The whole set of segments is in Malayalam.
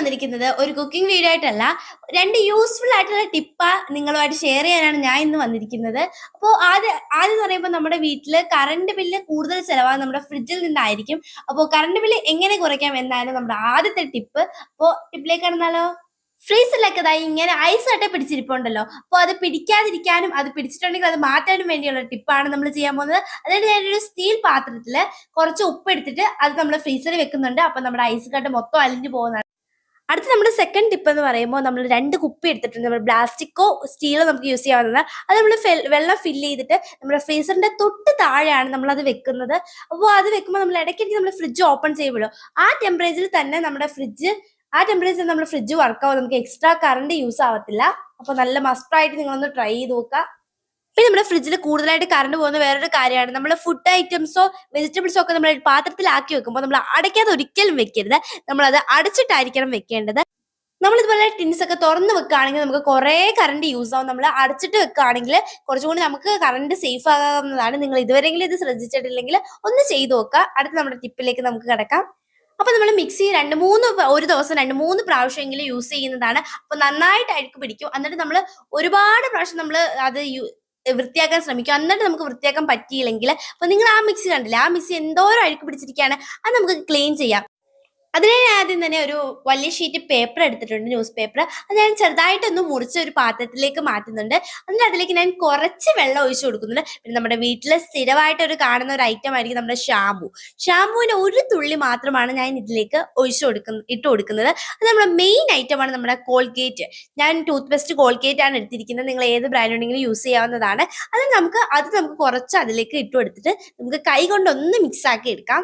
വന്നിരിക്കുന്നത് ഒരു കുക്കിംഗ് വീഡിയോ ആയിട്ടല്ല രണ്ട് യൂസ്ഫുൾ ആയിട്ടുള്ള ടിപ്പ നിങ്ങളുമായിട്ട് ഷെയർ ചെയ്യാനാണ് ഞാൻ ഇന്ന് വന്നിരിക്കുന്നത്. അപ്പോൾ ആദ്യം ആദ്യം എന്ന് പറയുമ്പോൾ നമ്മുടെ വീട്ടിൽ കറണ്ട് ബില്ല് കൂടുതൽ ചിലവാകും നമ്മുടെ ഫ്രിഡ്ജിൽ നിന്നായിരിക്കും. അപ്പോൾ കറണ്ട് ബില്ല് എങ്ങനെ കുറയ്ക്കാം എന്നാണ് നമ്മുടെ ആദ്യത്തെ ടിപ്പ് അപ്പോൾ ടിപ്പിലേക്ക് കടന്നാലോ? ഫ്രീസറിലൊക്കെ ഇതായി ഇങ്ങനെ ഐസ് ആട്ടെ പിടിച്ചിരിപ്പുണ്ടല്ലോ. അപ്പോൾ അത് പിടിക്കാതിരിക്കാനും അത് പിടിച്ചിട്ടുണ്ടെങ്കിൽ അത് മാറ്റാനും വേണ്ടിയുള്ള ടിപ്പാണ് നമ്മൾ ചെയ്യാൻ പോകുന്നത്. അതായത് ഞാനൊരു സ്റ്റീൽ പാത്രത്തിൽ കുറച്ച് ഉപ്പ് എടുത്തിട്ട് അത് നമ്മൾ ഫ്രീസറിൽ വെക്കുന്നുണ്ട്. അപ്പം നമ്മുടെ ഐസ് കട്ട് മൊത്തം അലിഞ്ഞു പോകുന്നതാണ്. അടുത്ത നമ്മുടെ സെക്കൻഡ് ടിപ്പ് എന്ന് പറയുമ്പോൾ നമ്മൾ രണ്ട് കുപ്പി എടുത്തിട്ടുണ്ട്. നമ്മൾ പ്ലാസ്റ്റിക്കോ സ്റ്റീലോ നമുക്ക് യൂസ് ചെയ്യാവുന്നതാണ്. അത് നമ്മൾ വെള്ളം ഫില്ല് ചെയ്തിട്ട് നമ്മുടെ ഫ്രീസറിന്റെ തൊട്ട് താഴെയാണ് നമ്മൾ അത് വെക്കുന്നത്. അപ്പോൾ അത് വെക്കുമ്പോൾ നമ്മൾ ഇടയ്ക്കിടയ്ക്ക് നമ്മൾ ഫ്രിഡ്ജ് ഓപ്പൺ ചെയ്യുമ്പോഴോ ആ ടെമ്പറേച്ചറിൽ തന്നെ നമ്മുടെ ഫ്രിഡ്ജ് ആ ടെമ്പറേച്ചറിൽ നമ്മുടെ ഫ്രിഡ്ജ് വർക്ക് ആവും നമുക്ക് എക്സ്ട്രാ കറണ്ട് യൂസ് ആവത്തില്ല. അപ്പോൾ നല്ല മസ്റ്റായിട്ട് നിങ്ങളൊന്ന് ട്രൈ ചെയ്ത് നോക്കുക. പിന്നെ നമ്മുടെ ഫ്രിഡ്ജിൽ കൂടുതലായിട്ട് കറണ്ട് പോകുന്ന വേറൊരു കാര്യമാണ്. നമ്മൾ ഫുഡ് ഐറ്റംസോ വെജിറ്റബിൾസോ ഒക്കെ നമ്മൾ പാത്രത്തിലാക്കി വെക്കുമ്പോൾ നമ്മൾ അടയ്ക്കാതെ ഒരിക്കലും വെക്കരുത്. നമ്മളത് അടച്ചിട്ടായിരിക്കണം വെക്കേണ്ടത്. നമ്മൾ ഇതുപോലെ ടിൻസ് ഒക്കെ തുറന്ന് വെക്കുകയാണെങ്കിൽ നമുക്ക് കുറേ കറണ്ട് യൂസ് ആവും. നമ്മൾ അടച്ചിട്ട് വെക്കുകയാണെങ്കിൽ കുറച്ചുകൂടി നമുക്ക് കറണ്ട് സേഫ് ആകാവുന്നതാണ്. നിങ്ങൾ ഇതുവരെങ്കിലും ഇത് ശ്രദ്ധിച്ചിട്ടില്ലെങ്കിൽ ഒന്ന് ചെയ്തു നോക്കുക. അടുത്ത നമ്മുടെ ടിപ്പിലേക്ക് നമുക്ക് കിടക്കാം. അപ്പൊ നമ്മൾ മിക്സി രണ്ട് മൂന്ന് ഒരു ദിവസം രണ്ട് മൂന്ന് പ്രാവശ്യമെങ്കിലും യൂസ് ചെയ്യുന്നതാണ്. അപ്പൊ നന്നായിട്ട് അഴുക്ക് പിടിക്കും. എന്നിട്ട് നമ്മൾ ഒരുപാട് പ്രാവശ്യം നമ്മൾ അത് വൃത്തിയാക്കാൻ ശ്രമിക്കും. എന്നിട്ട് നമുക്ക് വൃത്തിയാക്കാൻ പറ്റിയില്ലെങ്കിൽ അപ്പൊ നിങ്ങൾ ആ മിക്സി കണ്ടില്ലേ? ആ മിക്സി എന്തോരം അഴുക്ക് പിടിച്ചിരിക്കുകയാണ്. അത് നമുക്ക് ക്ലീൻ ചെയ്യാം. അതിനെ ഞാൻ ആദ്യം തന്നെ ഒരു വലിയ ഷീറ്റ് പേപ്പർ എടുത്തിട്ടുണ്ട് ന്യൂസ് പേപ്പർ അത് ഞാൻ ചെറുതായിട്ടൊന്ന് മുറിച്ച് ഒരു പാത്രത്തിലേക്ക് മാറ്റുന്നുണ്ട്. എന്നിട്ട് അതിലേക്ക് ഞാൻ കുറച്ച് വെള്ളം ഒഴിച്ചു കൊടുക്കുന്നുണ്ട്. പിന്നെ നമ്മുടെ വീട്ടിൽ സ്ഥിരമായിട്ട് ഒരു കാണുന്ന ഒരു ഐറ്റം ആയിരിക്കും നമ്മുടെ ഷാമ്പു ഷാമ്പുവിന് ഒരു തുള്ളി മാത്രമാണ് ഞാൻ ഇതിലേക്ക് ഒഴിച്ചു കൊടുക്കുന്ന ഇട്ട് കൊടുക്കുന്നത്. അത് നമ്മുടെ മെയിൻ ഐറ്റമാണ് നമ്മുടെ കോൾഗേറ്റ് ഞാൻ ടൂത്ത് പേസ്റ്റ് കോൾഗേറ്റ് ആണ് എടുത്തിരിക്കുന്നത്. നിങ്ങൾ ഏത് ബ്രാൻഡ് ഉണ്ടെങ്കിലും യൂസ് ചെയ്യാവുന്നതാണ്. അത് നമുക്ക് അത് നമുക്ക് കുറച്ച് അതിലേക്ക് ഇട്ട് കൊടുത്തിട്ട് നമുക്ക് കൈ കൊണ്ടൊന്ന് മിക്സ് ആക്കി എടുക്കാം.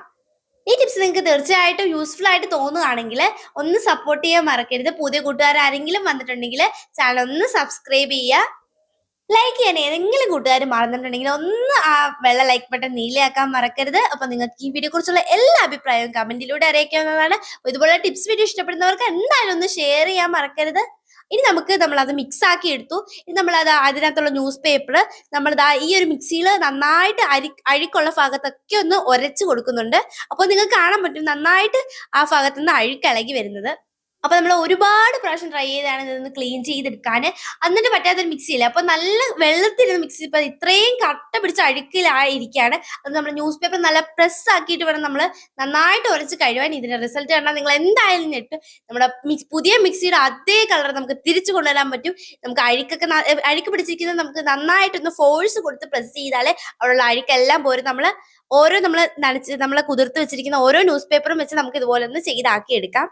ഈ ടിപ്സ് നിങ്ങൾക്ക് തീർച്ചയായിട്ടും യൂസ്ഫുൾ ആയിട്ട് തോന്നുകയാണെങ്കിൽ ഒന്ന് സപ്പോർട്ട് ചെയ്യാൻ മറക്കരുത്. പുതിയ കൂട്ടുകാർ ആരെങ്കിലും വന്നിട്ടുണ്ടെങ്കിൽ ചാനൽ ഒന്ന് സബ്സ്ക്രൈബ് ചെയ്യുക. ലൈക്ക് ചെയ്യാൻ ഏതെങ്കിലും കൂട്ടുകാർ മറന്നിട്ടുണ്ടെങ്കിൽ ഒന്ന് ആ വെള്ള ലൈക്ക് ബട്ടൺ നീലയാക്കാൻ മറക്കരുത്. അപ്പൊ നിങ്ങൾക്ക് ഈ വീഡിയോ കുറിച്ചുള്ള എല്ലാ അഭിപ്രായവും കമന്റിലൂടെ അറിയിക്കാവുന്നതാണ്. ഇതുപോലെ ടിപ്സ് വീഡിയോ ഇഷ്ടപ്പെടുന്നവർക്ക് എന്തായാലും ഒന്ന് ഷെയർ ചെയ്യാൻ മറക്കരുത്. ഇനി നമുക്ക് നമ്മൾ അത് മിക്സ് ആക്കി എടുത്തു. ഇനി നമ്മൾ അത് അതിനകത്തുള്ള ന്യൂസ് പേപ്പർ നമ്മൾ ദാ ഈ ഒരു മിക്സിയിൽ നന്നായിട്ട് അരി അഴുക്കുള്ള ഭാഗത്തൊക്കെ ഒന്ന് ഉരച്ചു കൊടുക്കുന്നുണ്ട്. അപ്പോൾ നിങ്ങൾക്ക് കാണാൻ പറ്റും നന്നായിട്ട് ആ ഭാഗത്ത് നിന്ന് അഴുക്ക് ഇളകി വരുന്നത്. അപ്പൊ നമ്മൾ ഒരുപാട് പ്രാവശ്യം ട്രൈ ചെയ്താണ് ഇതൊന്ന് ക്ലീൻ ചെയ്തെടുക്കാൻ എന്നിട്ട് പറ്റാത്തൊരു മിക്സിയില്ല അപ്പൊ നല്ല വെള്ളത്തിൽ മിക്സി ഇപ്പൊ ഇത്രയും കട്ട പിടിച്ച അഴുക്കിലായിരിക്കാണ്. അത് നമ്മൾ ന്യൂസ് പേപ്പർ നല്ല പ്രസ് ആക്കിയിട്ട് വേണം നമ്മൾ നന്നായിട്ട് ഉരച്ച് കഴിവാൻ ഇതിന്റെ റിസൾട്ട് കണ്ടാൽ നിങ്ങൾ എന്തായാലും ഞെട്ട്. നമ്മുടെ പുതിയ മിക്സിയുടെ അതേ കളർ നമുക്ക് തിരിച്ചു കൊണ്ടുവരാൻ പറ്റും. നമുക്ക് അഴുക്കൊക്കെ അഴുക്ക് പിടിച്ചിരിക്കുന്നത് നമുക്ക് നന്നായിട്ടൊന്ന് ഫോഴ്സ് കൊടുത്ത് പ്രസ് ചെയ്താലേ അവിടെയുള്ള അഴുക്കെല്ലാം പോരും. നമ്മൾ ഓരോ നമ്മൾ നനച്ച് നമ്മളെ കുതിർത്ത് വെച്ചിരിക്കുന്ന ഓരോ ന്യൂസ് പേപ്പറും വെച്ച് നമുക്ക് ഇതുപോലെ ഒന്ന് ചെയ്താക്കി എടുക്കാം.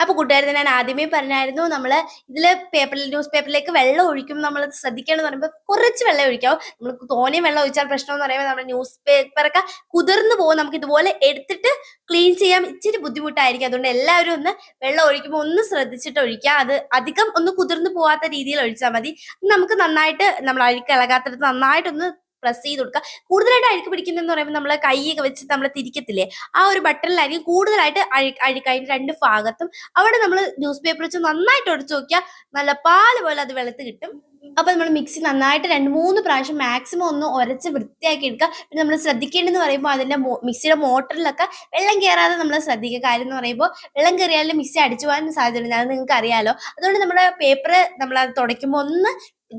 അപ്പൊ കൂട്ടുകാരെ ഞാൻ ആദ്യമേ പറഞ്ഞായിരുന്നു നമ്മൾ ഇതിൽ പേപ്പറിൽ ന്യൂസ് പേപ്പറിലേക്ക് വെള്ളം ഒഴിക്കും നമ്മൾ ശ്രദ്ധിക്കണം എന്ന് പറയുമ്പോൾ കുറച്ച് വെള്ളം ഒഴിക്കാവും നമ്മൾ തോനെ വെള്ളം ഒഴിച്ചാൽ പ്രശ്നം എന്ന് പറയുമ്പോൾ നമ്മുടെ ന്യൂസ് പേപ്പറൊക്കെ കുതിർന്നു പോകും. നമുക്ക് ഇതുപോലെ എടുത്തിട്ട് ക്ലീൻ ചെയ്യാൻ ഇച്ചിരി ബുദ്ധിമുട്ടായിരിക്കും. അതുകൊണ്ട് എല്ലാവരും ഒന്ന് വെള്ളം ഒഴിക്കുമ്പോൾ ഒന്ന് ശ്രദ്ധിച്ചിട്ട് ഒഴിക്കുക. അത് അധികം ഒന്ന് കുതിർന്നു പോവാത്ത രീതിയിൽ ഒഴിച്ചാൽ മതി. നമുക്ക് നന്നായിട്ട് നമ്മൾ അഴുക്കിളകാത്തടത്ത് നന്നായിട്ടൊന്ന് പ്രസ് ചെയ്ത് കൊടുക്കുക. കൂടുതലായിട്ട് അഴുക്ക് പിടിക്കുന്നതെന്ന് പറയുമ്പോൾ നമ്മൾ കൈയൊക്കെ വെച്ച് നമ്മൾ തിരിക്കത്തില്ലേ? ആ ഒരു ബട്ടണിലായിരിക്കും കൂടുതലായിട്ട് അഴുക്ക് അഴുക്ക് അതിന്റെ രണ്ട് ഭാഗത്തും അവിടെ നമ്മൾ ന്യൂസ് പേപ്പർ വെച്ച് നന്നായിട്ട് ഒടിച്ചു നോക്കിയാൽ നല്ല പാൽ പോലെ അത് വെളുത്ത് കിട്ടും. അപ്പൊ നമ്മൾ മിക്സി നന്നായിട്ട് രണ്ട് മൂന്ന് പ്രാവശ്യം മാക്സിമം ഒന്ന് ഉരച്ച് വൃത്തിയാക്കി എടുക്കുക. പിന്നെ നമ്മൾ ശ്രദ്ധിക്കേണ്ടതെന്ന് പറയുമ്പോൾ അതിന്റെ മിക്സിയുടെ മോട്ടറിലൊക്കെ വെള്ളം കയറാതെ നമ്മൾ ശ്രദ്ധിക്കുക. കാര്യം എന്ന് പറയുമ്പോൾ വെള്ളം കയറിയാലും മിക്സി അടിച്ചു പോകാൻ സാധ്യതയുണ്ട്. അത് നിങ്ങൾക്ക് അറിയാലോ അതുകൊണ്ട് നമ്മുടെ പേപ്പർ നമ്മൾ അത് തുടയ്ക്കുമ്പോൾ ഒന്ന്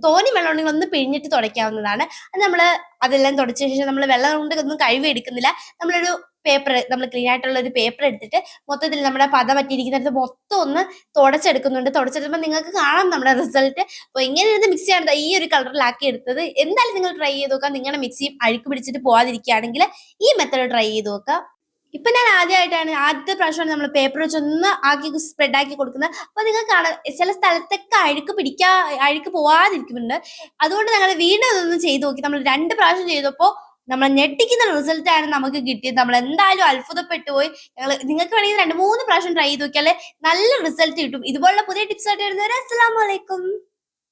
തോന്നി വെള്ളം ഉണ്ടെങ്കിൽ ഒന്ന് പിഴിഞ്ഞിട്ട് തുടയ്ക്കാവുന്നതാണ്. അത് നമ്മൾ അതെല്ലാം തുടച്ച ശേഷം നമ്മൾ വെള്ളം കൊണ്ട് ഒന്നും കഴിവ് എടുക്കുന്നില്ല. നമ്മളൊരു പേപ്പർ നമ്മൾ ക്ലീൻ ആയിട്ടുള്ള ഒരു പേപ്പർ എടുത്തിട്ട് മൊത്തത്തിൽ നമ്മുടെ പത പറ്റിയിരിക്കുന്നിടത്ത് മൊത്തം ഒന്ന് തുടച്ചെടുക്കുന്നുണ്ട്. തുടച്ചെടുക്കുമ്പോൾ നിങ്ങൾക്ക് കാണാം നമ്മുടെ റിസൾട്ട് അപ്പോൾ ഇങ്ങനെ ഇരുന്ന് മിക്സ് ദാ ഈ ഒരു കളറിലാക്കി എടുത്തത്. എന്തായാലും നിങ്ങൾ ട്രൈ ചെയ്ത് നോക്കാം. നിങ്ങളുടെ മിക്സിയും അഴുക്ക് പിടിച്ചിട്ട് പോകാതിരിക്കുകയാണെങ്കിൽ ഈ മെത്തേഡ് ട്രൈ ചെയ്ത് നോക്കാം. ഇപ്പൊ ഞാൻ ആദ്യമായിട്ടാണ് ആദ്യത്തെ പ്രാവശ്യമാണ് നമ്മൾ പേപ്പർ വെച്ച് ഒന്ന് ആക്കി സ്പ്രെഡ് ആക്കി കൊടുക്കുന്നത്. അപ്പൊ നിങ്ങൾക്ക് ചില സ്ഥലത്തൊക്കെ അഴുക്ക് പിടിക്കാ അഴുക്ക് പോവാതിരിക്കുന്നുണ്ട്. അതുകൊണ്ട് ഞങ്ങൾ വീണ്ടും ഇതൊന്ന് ചെയ്തു നോക്കി. നമ്മൾ രണ്ട് പ്രാവശ്യം ചെയ്തപ്പോൾ നമ്മൾ ഞെട്ടിക്കുന്ന റിസൾട്ട് ആണ് നമുക്ക് കിട്ടിയത്. നമ്മൾ എന്തായാലും അത്ഭുതപ്പെട്ടു പോയി. ഞങ്ങൾ നിങ്ങൾക്ക് വേണമെങ്കിൽ രണ്ട് മൂന്ന് പ്രാവശ്യം ട്രൈ ചെയ്ത് നോക്കിയാൽ നല്ല റിസൾട്ട് കിട്ടും. ഇതുപോലുള്ള പുതിയ ടിപ്സ് ആയിട്ട് വരുന്നവരെ അസ്സലാമലൈക്കും